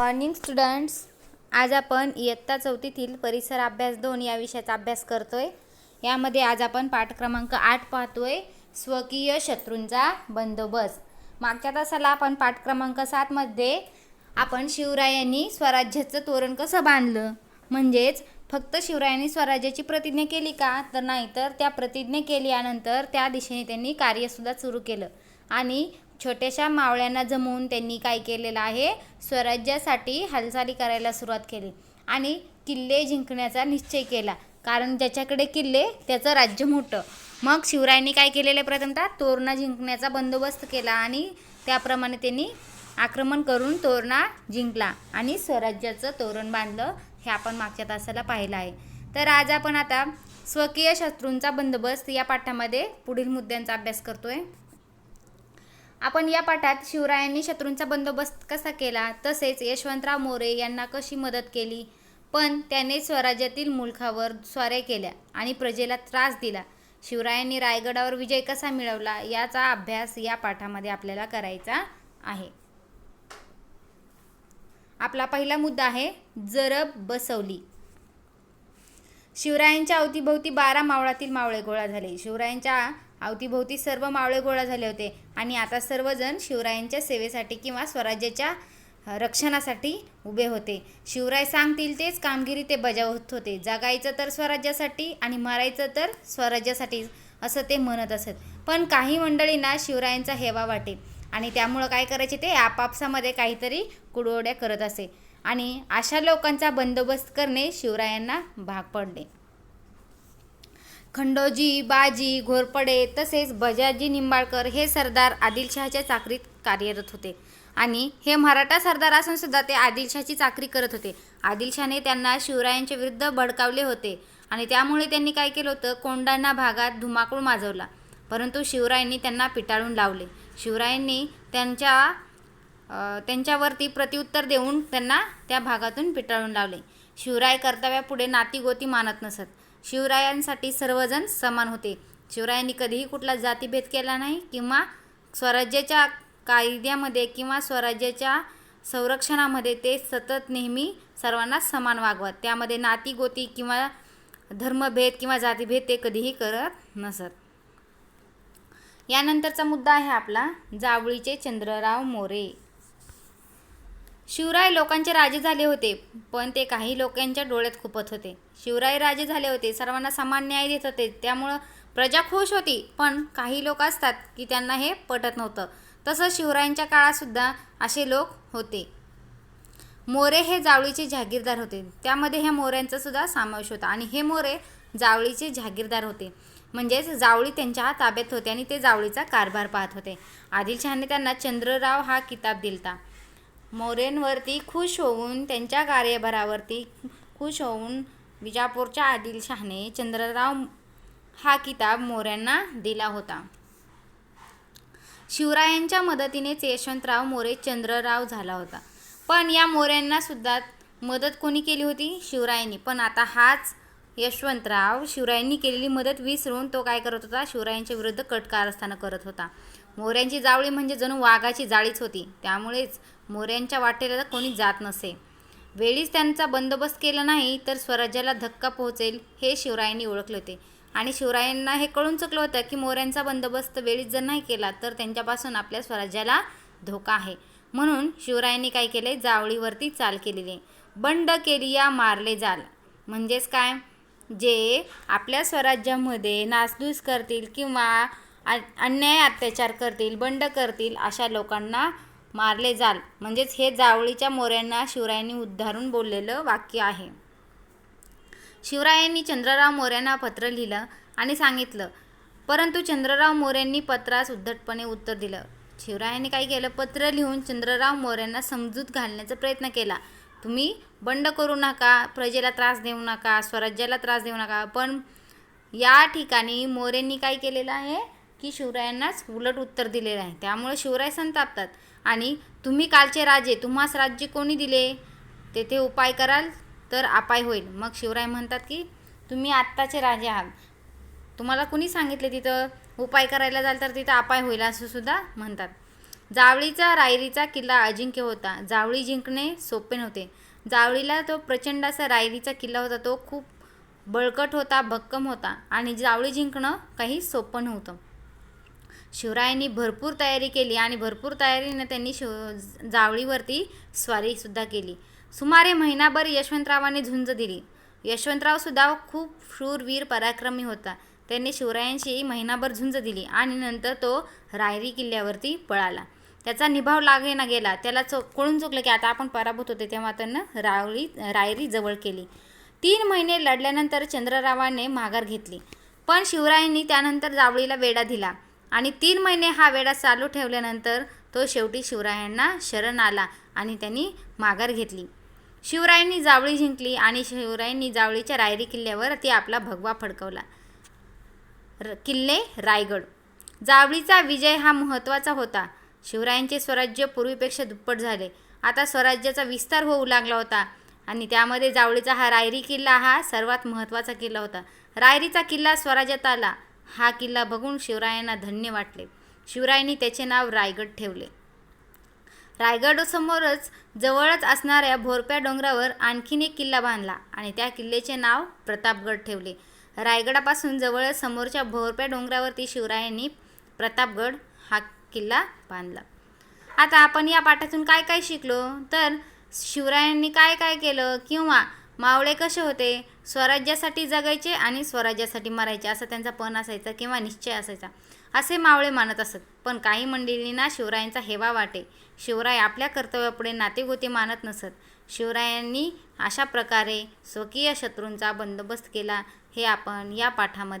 Morning students आज आपण इयत्ता चौथीतील परिसर अभ्यास दोन या विषयाचा अभ्यास करतोय. यामध्ये आज आपण पाठ क्रमांक आठ पाहतोय स्वकीय शत्रूंचा बंदोबस्त. मागच्या तासाला आपण पाठ क्रमांक सातमध्ये आपण शिवरायांनी स्वराज्याचं तोरण कसं बांधलं? म्हणजेच फक्त शिवरायांनी स्वराज्याची प्रतिज्ञा केली का? तर नाही तर त्या प्रतिज्ञा केल्यानंतर त्या दिशेने त्यांनी कार्यसुद्धा सुरू केलं. आणि छोट्याशा मावळ्यांना जमवून त्यांनी काय केलेलं आहे? स्वराज्यासाठी हालचाली करायला सुरुवात केली आणि किल्ले जिंकण्याचा निश्चय केला. कारण ज्याच्याकडे किल्ले त्याचं राज्य मोठं. मग शिवरायांनी काय केलेलं आहे प्रथमतः? तोरणा जिंकण्याचा बंदोबस्त केला आणि त्याप्रमाणे त्यांनी आक्रमण करून तोरणा जिंकला आणि स्वराज्याचं तोरण बांधलं हे आपण मागच्या तासाला पाहिलं आहे. तर आज आपण आता स्वकीय शत्रूंचा बंदोबस्त या पाठामध्ये पुढील मुद्द्यांचा अभ्यास करतोय. आपण या पाठात शिवरायांनी शत्रूंचा बंदोबस्त कसा केला? तसेच यशवंतराव मोरे यांना कशी मदत केली? पण त्याने स्वराज्यातील मुलखावर स्वारे केल्या आणि प्रजेला त्रास दिला. शिवरायांनी रायगडावर विजय कसा मिळवला याचा अभ्यास या पाठामध्ये आपल्याला करायचा आहे. आपला पहिला मुद्दा आहे जरब बसवली. शिवरायांच्या अवतीभोवती बारा मावळातील मावळे गोळा झाले. शिवरायांच्या अवतीभोवती सर्व मावळे गोळा झाले होते. आणि आता सर्वजण शिवरायांच्या सेवेसाठी किंवा स्वराज्याच्या रक्षणासाठी उभे होते. शिवराय सांगतील तेच कामगिरी ते बजावत होते. जगायचं तर स्वराज्यासाठी आणि मारायचं तर स्वराज्यासाठी असं ते म्हणत असत. पण काही मंडळींना शिवरायांचा हेवा वाटे. आणि त्यामुळं काय करायचे ते आपापसामध्ये काहीतरी कुडवड्या करत असे. आणि अशा लोकांचा बंदोबस्त करणे शिवरायांना भाग पडले. खंडोजी बाजी घोरपडे तसेच बजाजी निंबाळकर हे सरदार आदिलशहाच्या चाकरीत कार्यरत होते. आणि हे मराठा सरदार असून सुद्धा ते आदिलशहाची चाकरी करत होते. आदिलशहाने त्यांना शिवरायांच्या विरुद्ध भडकावले होते आणि त्यामुळे त्यांनी काय केलं होतं? कोंडाणा भागात धुमाकूळ माजवला. परंतु शिवरायांनी त्यांना पिटाळून लावले. शिवरायांनी त्यांच्या त्यांच्यावरती प्रत्युत्तर देऊन त्यांना त्या भागातून पिटाळून लावले. शिवराय कर्तव्यापुढे नातीगोती मानत नसत. शिवरायांसाठी सर्वजण समान होते. शिवरायांनी कधीही कुठला जातीभेद केला नाही किंवा स्वराज्याच्या कायद्यामध्ये किंवा स्वराज्याच्या संरक्षणामध्ये ते सतत नेहमी सर्वांना समान वागवत. त्यामध्ये नातीगोती किंवा धर्मभेद किंवा जातीभेद ते कधीही करत नसत. यानंतरचा मुद्दा आहे आपला जावळीचे चंद्रराव मोरे. शिवराय लोकांचे राजे झाले होते पण ते काही लोकांच्या डोळ्यात खुपत होते. शिवराय राजे झाले होते सर्वांना समान न्याय देत होते. त्यामुळं प्रजा खुश होती पण काही लोक असतात की त्यांना हे पटत नव्हतं. तसं शिवरायांच्या काळातसुद्धा असे लोक होते. मोरे हे जावळीचे जहागीरदार होते. त्यामध्ये ह्या मोऱ्यांचा सुद्धा समावेश होता आणि हे मोरे जावळीचे जहागीरदार होते. म्हणजेच जावळी त्यांच्या ताब्यात होते आणि ते जावळीचा कारभार पाहत होते. आदिलशहाने त्यांना चंद्रराव हा किताब दिलता. मौर्यांवरती खुश होऊन त्यांच्या कार्यभरावरती खुश होऊन विजापूरच्या आदिलशहाने चंद्रराव हा किताब मोऱ्यांना दिला होता. शिवरायांच्या मदतीनेच यशवंतराव मोरे चंद्रराव झाला होता. पण या मोऱ्यांना सुद्धा मदत कोणी केली होती? शिवरायांनी. पण आता हाच यशवंतराव शिवरायांनी केलेली मदत विसरून तो काय करत होता? शिवरायांच्या विरुद्ध कट कारस्थानं करत होता. मोऱ्यांची जावळी म्हणजे जणू वाघाची जाळीच होती. त्यामुळेच मोऱ्यांच्या वाटेला कोणी जात नसे. वेळीच त्यांचा बंदोबस्त केला नाही तर स्वराज्याला धक्का पोहोचेल हे शिवरायांनी ओळखले होते. आणि शिवरायांना हे कळून चुकलं होतं की मोऱ्यांचा बंदोबस्त वेळीच जर नाही केला तर त्यांच्यापासून आपल्या स्वराज्याला धोका आहे. म्हणून शिवरायांनी काय केले? जावळीवरती चाल केलेली. आहे. बंड केली या मारले जाल. म्हणजेच काय? जे आपल्या स्वराज्यामध्ये नासधूस करतील किंवा अन्याय अत्याचार करतील बंड करतील अशा लोकांना मारले जाल. म्हणजेच हे जावळीच्या मोऱ्यांना शिवरायांनी उद्धारून बोललेलं वाक्य आहे. शिवरायांनी चंद्रराव मोऱ्यांना पत्र लिहिलं आणि सांगितलं परंतु चंद्रराव मोऱ्यांनी पत्रास उद्धटपणे उत्तर दिलं. शिवरायांनी काय केलं? पत्र लिहून चंद्रराव मोऱ्यांना समजूत घालण्याचा प्रयत्न केला. तुम्ही बंड करू नका प्रजेला त्रास देऊ नका स्वराज्याला त्रास देऊ नका. पण या ठिकाणी मोरेंनी काय केलेलं आहे की शिवरायांनाच उलट उत्तर दिलेलं आहे. त्यामुळे शिवराय संतापतात. आणि तुम्ही कालचे राजे तुम्हास राज्य कोणी दिले? तेथे उपाय कराल तर अपाय होईल. मग शिवराय म्हणतात की तुम्ही आत्ताचे राजे आहात. तुम्हाला कुणी सांगितले तिथं? उपाय करायला जाल तर तिथं अपाय होईल असं सुद्धा म्हणतात. जावळीचा रायरीचा किल्ला अजिंक्य होता. जावळी जिंकणे सोपे नव्हते. जावळीला तो प्रचंड असा रायरीचा किल्ला होता. तो खूप बळकट होता भक्कम होता आणि जावळी जिंकणं काही सोपं नव्हतं. शिवरायांनी भरपूर तयारी केली आणि भरपूर तयारीने त्यांनी शिव जावळीवरती स्वारीसुद्धा केली. सुमारे महिनाभर यशवंतरावांनी झुंज दिली. यशवंतरावसुद्धा खूप शूरवीर पराक्रमी होता. त्यांनी शिवरायांशी महिनाभर झुंज दिली आणि नंतर तो रायरी किल्ल्यावरती पळाला. त्याचा निभाव लागेना गेला. त्याला चो कळून चुकलं की आता आपण पराभूत होते तेव्हा त्यानं रावळी रायरी जवळ केली. तीन महिने लढल्यानंतर चंद्ररावाने माघार घेतली. पण शिवरायांनी त्यानंतर जावळीला वेढा दिला आणि तीन महिने हा वेढा चालू ठेवल्यानंतर तो शेवटी शिवरायांना शरण आला आणि त्यांनी माघार घेतली. शिवरायांनी जावळी जिंकली आणि शिवरायांनी जावळीच्या रायरी किल्ल्यावर ती आपला भगवा फडकवला. र किल्ले रायगड. जावळीचा विजय हा महत्त्वाचा होता. शिवरायांचे स्वराज्य पूर्वीपेक्षा दुप्पट झाले. आता स्वराज्याचा विस्तार होऊ लागला होता आणि त्यामध्ये जावळीचा हा रायरी किल्ला हा सर्वात महत्त्वाचा किल्ला होता. रायरीचा किल्ला स्वराज्यात आला. हा किल्ला बघून शिवरायांना धन्य वाटले. शिवरायांनी त्याचे नाव रायगड ठेवले. रायगडसमोरच जवळच असणाऱ्या भोरप्या डोंगरावर आणखीन एक किल्ला बांधला आणि त्या किल्ल्याचे नाव प्रतापगड ठेवले. रायगडापासून जवळच समोरच्या भोरप्या डोंगरावरती शिवरायांनी प्रतापगड हा किल्ला बांधला. आता आपण या पाठातून काय काय शिकलो? तर शिवरायांनी काय काय केलं किंवा मावळे कसे होते? स्वराज्यासाठी जगायचे आणि स्वराज्यासाठी मरायचे असा त्यांचा पण असायचा किंवा निश्चय असायचा. असे मावळे मानत असत. पण काही मंडळींना शिवरायांचा हेवा वाटे. शिवराय आपल्या कर्तव्यापुढे नातेगोते मानत नसत. शिवरायांनी अशा प्रकारे स्वकीय शत्रूंचा बंदोबस्त केला हे आपण या पाठामध्ये